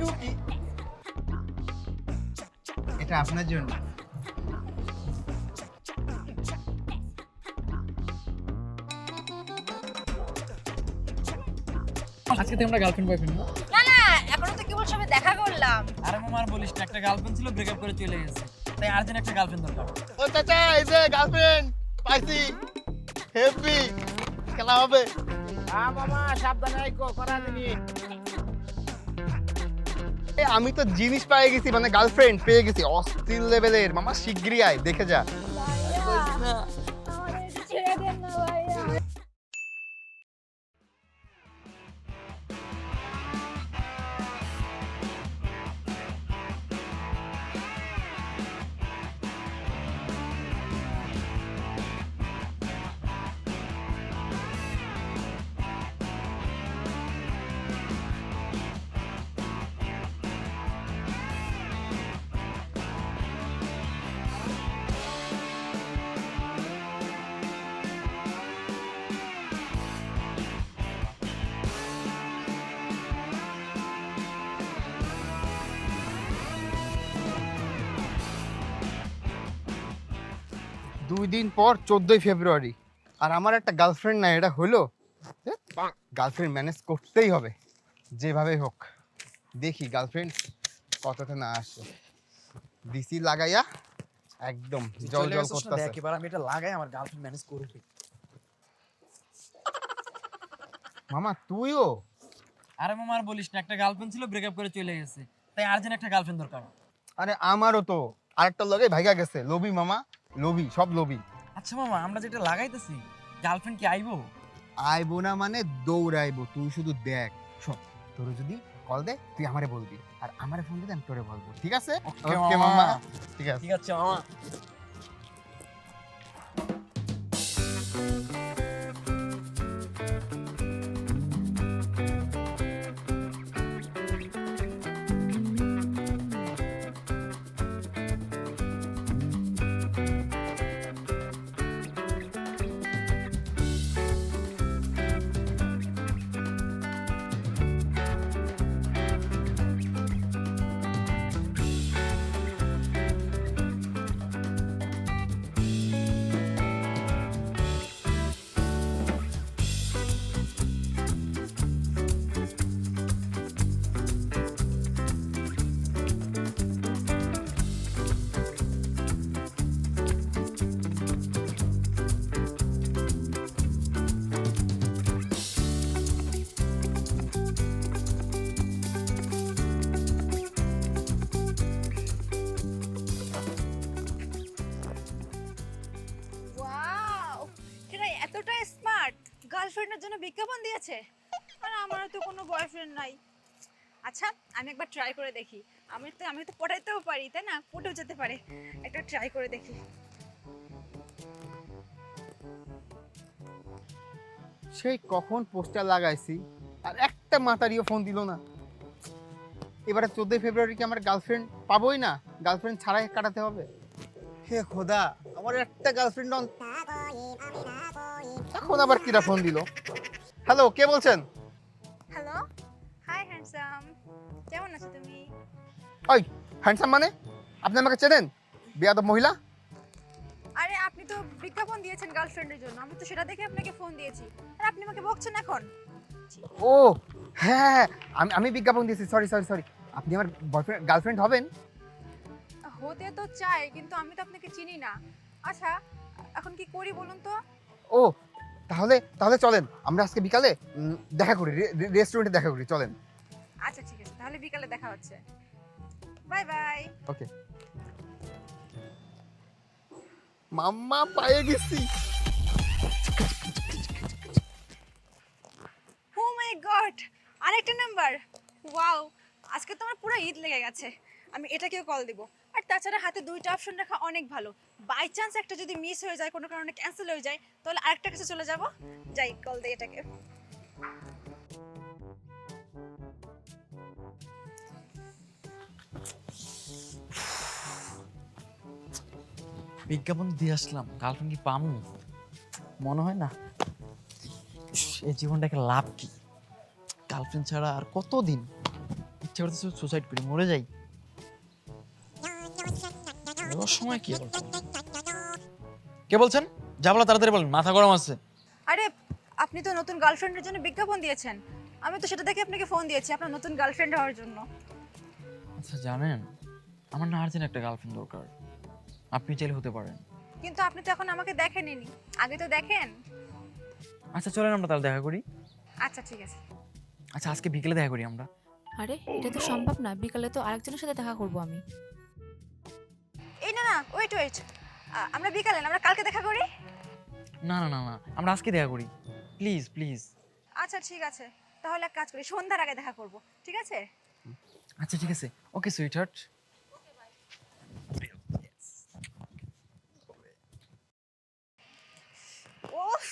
টুকি এটা আপনার জন্য। আজকে তো আমরা গার্লফ্রেন্ড বয়ফ্রেন্ড না? না এখনও তো কেবল সবে দেখা করলাম। আরে মামার বলিস না একটা গার্লফ্রেন্ড ছিল ব্রেকআপ করে চলে গেছে। তাই আর্জেন্ট একটা গার্লফ্রেন্ড দরকার। ও চাচা এই যে গার্লফ্রেন্ড পাইছি। হেভি খেলা হবে। এ, আমি তো জিনিস পেয়ে গেছি মানে গার্লফ্রেন্ড পেয়ে গেছি। অস্থির লেভেলের মামা, শিগগিরই আয়, দেখে যা। দুই দিন পর চোদ্দই ফেব্রুয়ারি। আর আমার একটা গার্লফ্রেন্ড না এটা হলো গার্লফ্রেন্ড ম্যানেজ করতেই হবে যেভাবে হোক। দেখি গার্লফ্রেন্ড কতটা না আসে। ডিসি লাগাইয়া একদম জল জল করতেছে। এবার আমি এটা লাগাই আমার গার্লফ্রেন্ড ম্যানেজ করবে। মামা তুইও? আরে মামার বলিস না একটা গার্লফ্রেন্ড ছিল ব্রেকআপ করে চলে গেছে। তাই আর্জেন্ট একটা গার্লফ্রেন্ড দরকার। আরে আমারও তো আরেকটা লগে ভাইগা গেছে। লবি মামা লবি সব লবি আচ্ছা মামা আমরা যেটা লাগাইতেছি গার্লফ্রেন্ড কি আইবো? আইবো না মানে দৌড়াইবো তুই শুধু দেখ শোন তোর যদি কল দে তুই আমারে বলবি। আর আমারে ফোন দিতে আমি তোরে বলব ঠিক আছে? ওকে মামা। মামা। ঠিক আছে। ঠিক আছে মামা। গার্লফ্রেন্ডের জন্য বিজ্ঞাপন দিয়েছে? আর আমারও তো কোনো বয়ফ্রেন্ড নাই। আচ্ছা আমি একবার ট্রাই করে দেখি। আমি তো আমি তো পটাইতেও পারি তাই না? পটেও যেতে পারে। একটা ট্রাই করে দেখি। সেই কখন পোস্টার লাগাইছি আর একটা মাতারিও ফোন দিল না। এবারে চোদ্দই ফেব্রুয়ারি কি আমার গার্লফ্রেন্ড পাবোই না? গার্লফ্রেন্ড ছাড়াই কাটাতে হবে? হে খোদা আমার একটা গার্লফ্রেন্ড এখন আবার কিরা ফোন দিল? হ্যালো কে বলছেন? হ্যালো হাই হ্যান্ডসাম কেমন আছো তুমি? ওই হ্যান্ডসাম মানে? আপনি আমাকে চেনেন? বেয়াদব মহিলা? আরে আপনি তো বিজ্ঞাপন দিয়েছেন গার্লফ্রেন্ডের জন্য। আমি তো সেটা দেখে আপনাকে ফোন দিয়েছি। আর আপনি আমাকে বকছেন এখন? ও হ্যাঁ আমি আমি বিজ্ঞাপন দিয়েছি। সরি সরি সরি আপনি আমার বয়ফ্রেন্ড গার্লফ্রেন্ড হবেন? হতে তো চাই কিন্তু আমি তো আপনাকে চিনি না। আচ্ছা এখন কি করি বলুন তো? ও তাহলে তাহলে চলেন। আমরা আজকে বিকালে উম, দেখা করি রেস্টুরেন্টে দেখা করি চলেন। আচ্ছা ঠিক আছে। তাহলে বিকালে দেখা হচ্ছে। Bye bye. ওকে। মাম্মা পায়ে গেছি। ও মাই গড আরেকটা নাম্বার ওয়াও আজকে তো আমার পুরো ঈদ লেগে গেছে। আমি এটাকেও কল দিব। আর তাছাড়া হাতে দুইটা অপশন রাখা অনেক ভালো। বাই চান্স একটা যদি মিস হয়ে যায়, কোনো কারণে ক্যান্সেল হয়ে যায়, তাহলে আরেকটা কাছে চলে যাব। যাই কল দিই এটাকে। বিজ্ঞাপন দিয়ে আসলাম গার্লফ্রেন্ড কি পামু? মনে হয় না। এই জীবনটাকে লাভ কি? গার্লফ্রেন্ড ছাড়া আর কতদিন? ইচ্ছা করতেছে সুসাইড করি, মরে যাই। সময় কি কে বলছেন? যাবলা তাড়াতাড়ি বলেন মাথা গরম আছে। আরে আপনি তো নতুন গার্লফ্রেন্ডের জন্য বিজ্ঞাপন দিয়েছেন। আমি তো সেটা দেখে আপনাকে ফোন দিয়েছি আপনার নতুন গার্লফ্রেন্ড হওয়ার জন্য। আচ্ছা জানেন আমার না আর্জেন্ট একটা গার্লফ্রেন্ড দরকার। আপনি চাইলে হতে পারেন। কিন্তু আপনি তো এখন আমাকে দেখেননি আগে তো দেখেন। আচ্ছা চলেন আমরা তাহলে দেখা করি। আচ্ছা ঠিক আছে। আচ্ছা আজকে বিকেলে দেখা করি আমরা। আরে এটা তো সম্ভব না। বিকালে তো আরেকজনের সাথে দেখা করব আমি। না ওয়েট ওয়েট আমরা বিকালে না, আমরা কালকে দেখা করি? না না না না আমরা আজকে দেখা করি। প্লিজ প্লিজ আচ্ছা ঠিক আছে। তাহলে এক কাজ করি সন্ধ্যার আগে দেখা করব ঠিক আছে? আচ্ছা ঠিক আছে। ওকে সুইট হার্ট ওফ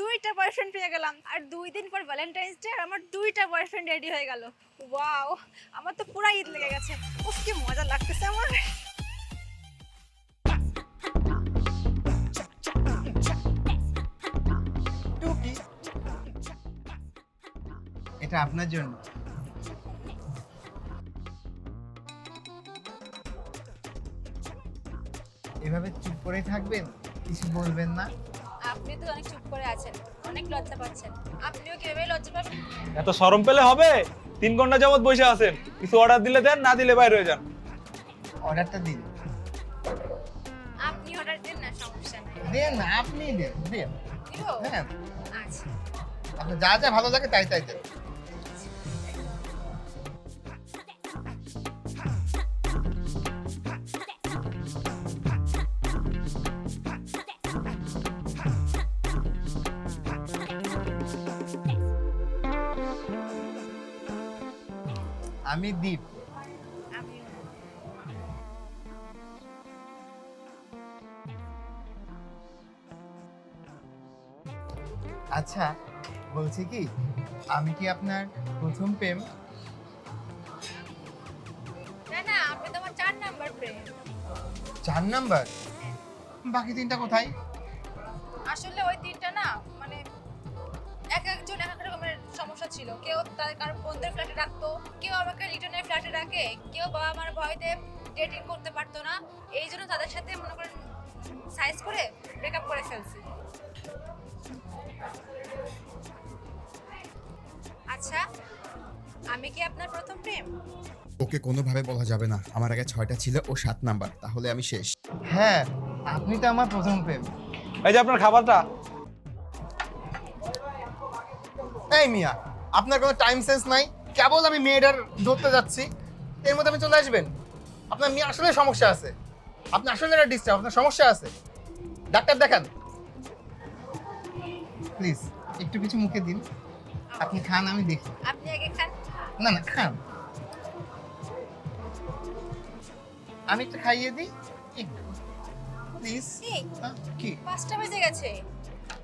দুইটা বয়ফ্রেন্ড পেয়ে গেলাম। আর দুই দিন পর ভ্যালেন্টাইন্স ডে আর আমার দুইটা বয়ফ্রেন্ড রেডি হয়ে গেল। ওয়াও আমার তো পুরা ঈদ লেগে গেছে। উফ কি মজা লাগতেছে আমার। এটা আপনার জন্য। এভাবে চুপ করে থাকবেন? কিছু বলবেন না? আপনি তো অনেক চুপ করে আছেন অনেক লজ্জা পাচ্ছেন। আপনিও কীভাবে লজ্জা পাবেন? এত শরম পেলে হবে? তিন ঘণ্টা যাবত বসে আছেন। কিছু অর্ডার দিলে দেন না দিলে বাইরে হয়ে যান। অর্ডারটা দিন। আপনি অর্ডার দেন না সমস্যা নাই। দেন আপনি দেন দেন। হ্যাঁ। আচ্ছা। আপনার যা যা ভালো লাগে তাই তাই দেন। আমি দীপ আচ্ছা বলছি কি আমি কি আপনার প্রথম প্রেম? না না আপনি তো আমার চার নাম্বার প্রেম। চার নাম্বার? বাকি তিনটা কোথায়? আসলে ওই তিনটা না মানে এক একজন এক এক সমস্যা ছিল। কেউ তার কারও বন্ধুদের ফ্ল্যাটে রাখতো কেউ আমাকে রিটার্নের ফ্ল্যাটে রাখে কেউ বাবা মার ভয়তে ডেটিং করতে পারতো না। এই জন্য তাদের সাথে মনে করেন সাইজ করে ব্রেকআপ করে ফেলছি। আচ্ছা আমি কি আপনার প্রথম প্রেম? ওকে কোনোভাবে বলা যাবে না। আমার আগে ছয়টা ছিল ও সাত নাম্বার। তাহলে আমি শেষ। হ্যাঁ আপনি তো আমার প্রথম প্রেম। এই যে আপনার খাবারটা। এই মিয়া আপনার কোনো টাইম সেন্স নাই। কেবল আমি মেয়েটার ধরতে যাচ্ছি। এর মধ্যে আপনি চলে আসবেন। আপনার মেয়ে আসলে সমস্যা আছে। আপনি আসলে একটা ডিস্টার্ব আপনার সমস্যা আছে। ডাক্তার দেখান। প্লিজ একটু কিছু মুখে দিন। আপনি খান আমি দেখি। আপনি আগে খান। না না খান। আমি একটু খাইয়ে দিই। একটু। প্লিজ এই কি? পাঁচটা বেজে গেছে।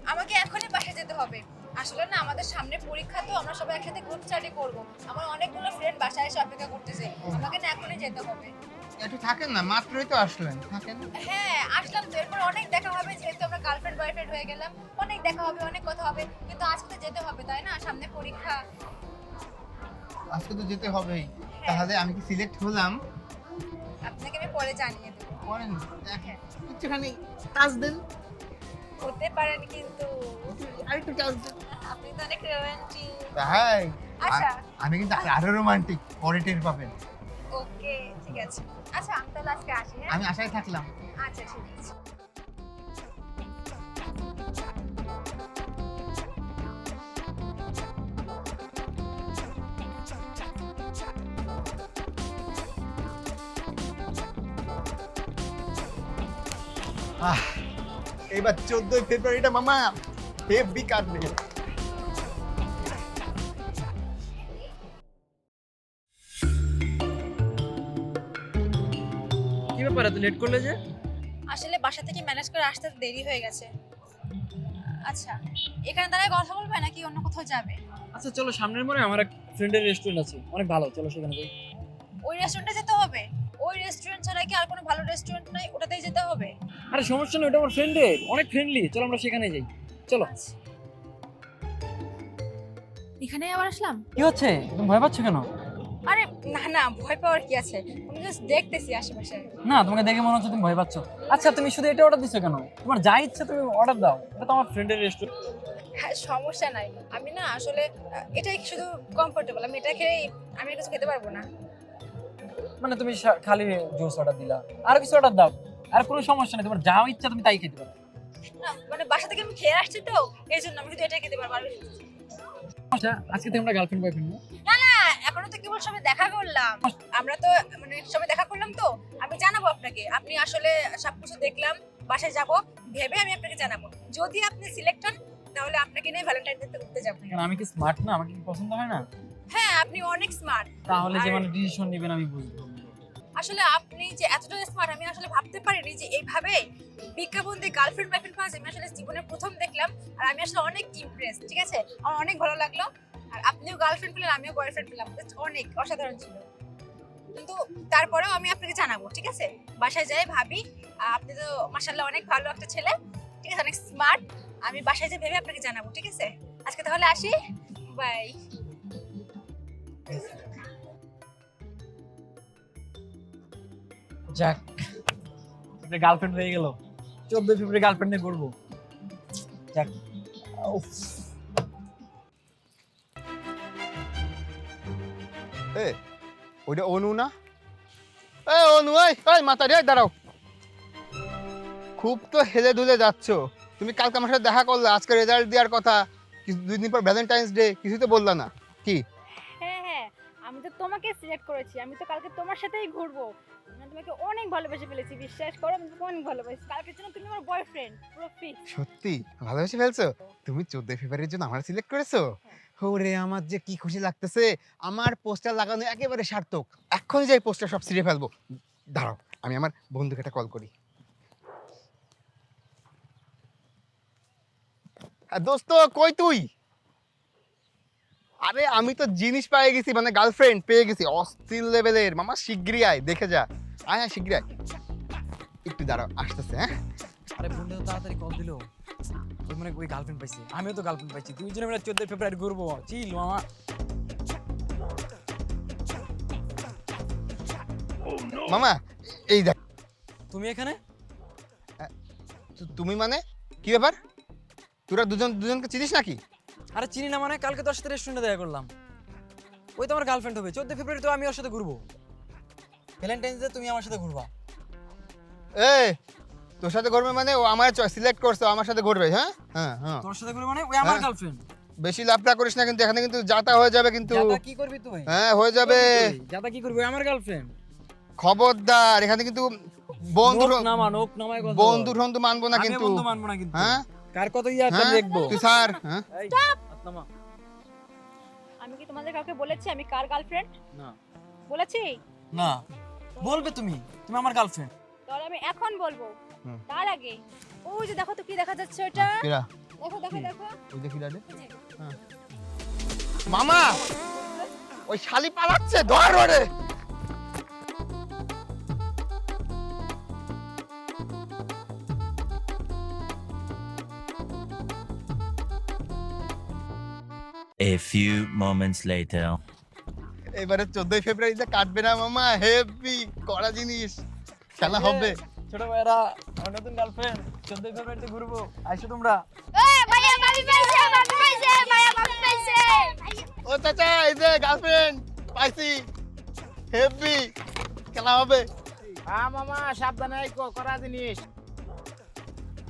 আমাকে এখনই বাসে যেতে হবে। আসলে না আমাদের সামনে পরীক্ষা তো আমরা সবাই একসাথে গ্রুপ স্টাডি করব। আমার অনেকগুলো ফ্রেন্ড বাসায় এসে অপেক্ষা করতেছে। আমাকে না এখনই যেতে হবে। একটু থাকেন না মাত্রই তো আসলেন। থাকেন? হ্যাঁ আসলাম তো। এরপর অনেক দেখা হবে যেহেতু আমরা গার্লফ্রেন্ড বয়ফ্রেন্ড হয়ে গেলাম। অনেক দেখা হবে অনেক কথা হবে। কিন্তু আজকে তো যেতে হবে তাই না? সামনে পরীক্ষা। আজকে তো যেতে হবেই। তাহলে আমি কি সিলেক্ট হলাম? আপনাকে আমি পরে জানিয়ে দেবো। করেন দেখেন। একটুখানি টাচ দেন। হতে পারেন কিন্তু আরেকটু দেন আপনি তো অনেক রোমান্টিক তাই? আচ্ছা। আমি কিন্তু আরও রোমান্টিক পরে টের পাবেন। ওকে ঠিক আছে। আচ্ছা আমি তাহলে আজকে আসি হ্যাঁ? আমি আশায় থাকলাম। আচ্ছা ঠিক আছে। আহ এবার চোদ্দই ফেব্রুয়ারিটা মামা হেভি কাটবে কি ব্যাপার এত লেট করলে যে? আসলে বাসা থেকে ম্যানেজ করে আসতে দেরি হয়ে গেছে। আচ্ছা এখানে দাঁড়ায় কথা বলবে নাকি অন্য কোথাও যাবে? আচ্ছা চলো সামনের মনে আমার এক ফ্রেন্ডের রেস্টুরেন্ট আছে। অনেক ভালো চলো সেখানে যাই। ওই রেস্টুরেন্টে যেতে ওই রেস্টুরেন্ট ছাড়া কি আর কোনো ভালো রেস্টুরেন্ট নাই? ওটাতেই যেতে হবে? আরে সমস্যা নেই ওটা আমার ফ্রেন্ডের অনেক ফ্রেন্ডলি চলো আমরা সেখানে যাই। চলো। এখানে আবার আসলাম? কি হচ্ছে? তুমি ভয় পাচ্ছ কেন? আরে না না ভয় পাওয়ার কি আছে? আমি জাস্ট দেখতেছি আশেপাশে। না তোমাকে দেখে মনে হচ্ছে তুমি ভয় পাচ্ছ। আচ্ছা তুমি শুধু এটা অর্ডার দিছো কেন? তোমার যা ইচ্ছা তুমি অর্ডার দাও। এটা তো আমার ফ্রেন্ডের রেস্টুরেন্ট হ্যাঁ সমস্যা নাই। আমি না আসলে এটাই শুধু কমফোর্টেবল আমি এটা খেয়ে আমি কিছু খেতে পারব না। মানে তুমি খালি জুস অর্ডার দিলা। আর কিছু অর্ডার দাও। আর কোনো সমস্যা নেই তোমার যা ইচ্ছা তুমি তাই খেতে পারো। না মানে বাসা থেকে আমি খেয়ে আসছি তো এই জন্য আমি শুধু এটাই খেতে পারব না। আচ্ছা আজকে তো আমরা গার্লফ্রেন্ড বয়ফ্রেন্ড না? না এখনও তো কেবল সবে দেখা করলাম। আমরা তো মানে সবে দেখা করলাম তো আমি জানাব আপনাকে। আপনি আসলে সবকিছু দেখলাম বাসায় যাব ভেবে আমি আপনাকে জানাব। যদি আপনি সিলেক্ট হন তাহলে আপনাকে নিয়ে ভ্যালেন্টাইন ডে ঘুরতে যাব। কারণ আমি কি স্মার্ট না? আমাকে কি পছন্দ হয় না? হ্যাঁ আপনি অনেক স্মার্ট তাহলে যে মানে ডিসিশন নেবেন আমি বুঝব। আসলে আপনি যে এতটা স্মার্ট আমি আসলে ভাবতে পারিনি যে এইভাবে বিজ্ঞাপন দিয়ে গার্লফ্রেন্ড বয়ফ্রেন্ড পাওয়া আমি আসলে জীবনে প্রথম দেখলাম আর আমি আসলে অনেক ইমপ্রেস ঠিক আছে? আমার অনেক ভালো লাগল। আর আপনিও গার্লফ্রেন্ড পেলেন, আমিও বয়ফ্রেন্ড পেলাম। অনেক অসাধারণ ছিল। কিন্তু তারপরেও আমি আপনাকে জানাব, ঠিক আছে? বাসায় যাই, ভাবি আপনি তো মাসাল্লাহ অনেক ভালো একটা ছেলে, ঠিক আছে? অনেক স্মার্ট আমি বাসায় যাই ভেবে আপনাকে জানাব, ঠিক আছে? আজকে তাহলে আসি? বাই যাক গার্লফ্রেন্ড হয়ে গেল। চোদ্দই ফেব্রুয়ারি গার্লফ্রেন্ড নিয়ে ঘুরবো। যাক এ ওইটা অনু না? এ অনু এই এই মাথা রে দাঁড়াও। খুব তো হেলে দুলে যাচ্ছ। তুমি কালকে আমার সাথে দেখা করলে আজকে রেজাল্ট দেওয়ার কথা। কিছু দুই দিন পর ভ্যালেন্টাইন্স ডে কিছু তো বললা না। কি? হ্যাঁ হ্যাঁ আমি তো তোমাকে সিলেক্ট করেছি। আমি তো কালকে তোমার সাথেই ঘুরবো। তোমাকে অনেক ভালোবেসে ফেলেছি বিশ্বাস করো আমি তোমাকে অনেক ভালোবাসি। কালকের জন্য তুমি আমার বয়ফ্রেন্ড পুরো ফিক্স সত্যি? ভালোবেসে ফেলছো? তুমি চোদ্দই ফেব্রুয়ারির জন্য আমার সিলেক্ট করেছ? ওরে আমার যে কি খুশি লাগতেছে আমার পোস্টার লাগানো একেবারে সার্থক। এক্ষুনি যাই পোস্টার সব ছিঁড়ে ফেলব। দাঁড়াও আমি আমার বন্ধুকে একটা কল করি। হ্যাঁ দোস্ত কই তুই? আরে আমি তো জিনিস পেয়ে গেছি মানে গার্লফ্রেন্ড পেয়ে গেছি অস্থির লেভেলের মামা শিগগিরই আয় দেখে যা। আয় আয়। শিগগিরই একটু দাঁড়াও আসতেছে হ্যাঁ? আরে বন্ধু তাড়াতাড়ি কল দিলো। ওই মানে ওই গার্লফ্রেন্ড পাইছে। আমিও তো গার্লফ্রেন্ড পাইছি। দুই জনে মিলে চোদ্দই ফেব্রুয়ারি ঘুরবো। চিল মামা মামা এই দেখ। তুমি এখানে? তুমি মানে? কি ব্যাপার? তোরা দুজন দুজনকে চিনিস নাকি? আরে চিনি না মানে কালকে তোর সাথে রেস্টুরেন্টে দেখা করলাম। ওই তো আমার গার্লফ্রেন্ড হবে। চোদ্দই ফেব্রুয়ারি তো আমি ওর সাথে ঘুরবো। ভ্যালেন্টাইন্স ডে তুমি আমার সাথে ঘুরবা। এ তোর সাথে ঘুরবে মানে ও আমার সিলেক্ট করছে আমার সাথে ঘুরবে হ্যাঁ? হ্যাঁ হ্যাঁ। তোর সাথে ঘুরবে মানে ওই আমার হ্যাঁ। গার্লফ্রেন্ড বেশি লাভটা করিস না কিন্তু এখানে কিন্তু যাতা হয়ে যাবে কিন্তু। জাদা কি করবি তুই? হ্যাঁ হয়ে যাবে। জাদা কি করবি? আমার গার্লফ্রেন্ড খবরদার এখানে কিন্তু বন্ধু নামা নোক নামায় কথা বন্ধু ঠন্ধু মানবো না আমি কিন্তু। বন্ধু মানবো না কিন্তু। হ্যাঁ? কার কত ইয়া একটা হ্যাঁ? দেখব। তুই স্যার হ্যাঁ? নামা। আমি কি তোমাদের কাউকে বলেছি আমি কার গার্লফ্রেন্ড না। বলেছি? না। বলবে তুমি? তুমি আমার গার্লফ্রেন্ড তাহলে আমি এখন বলব। তার আগে ওই যে দেখো তো কি দেখা যাচ্ছে ওটা। কিরা? দেখো দেখো দেখো। ওই দেখি দাদে মামা! ওই শালি পালাচ্ছে ধর ওরে! A few moments later. এবারে চোদ্দই ফেব্রুয়ারিতে কাটবে না মামা হেভি। কড়া জিনিস। খেলা হবে। ছোট ভাইরা আমার নতুন গার্লফ্রেন্ড চোদ্দই ফেব্রুয়ারিতে ঘুরবো। আইসো তোমরা। ভাইয়া ভাবি পাইছে ভাবি পাইছে ভাইয়া ভাবি পাইছে। ও চাচা এই যে গার্লফ্রেন্ড পাইছি। হেভি খেলা হবে। হ্যাঁ মামা সাবধানে আইকো করা জিনিস।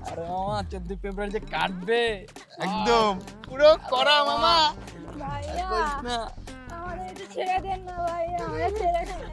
আরে মামা চোদ্দই ফেব্রুয়ারি যে কাটবে। একদম। পুরো কড়া মামা। ভাইয়া ছেড়ে দেন না ভাইয়া ছেড়ে দেন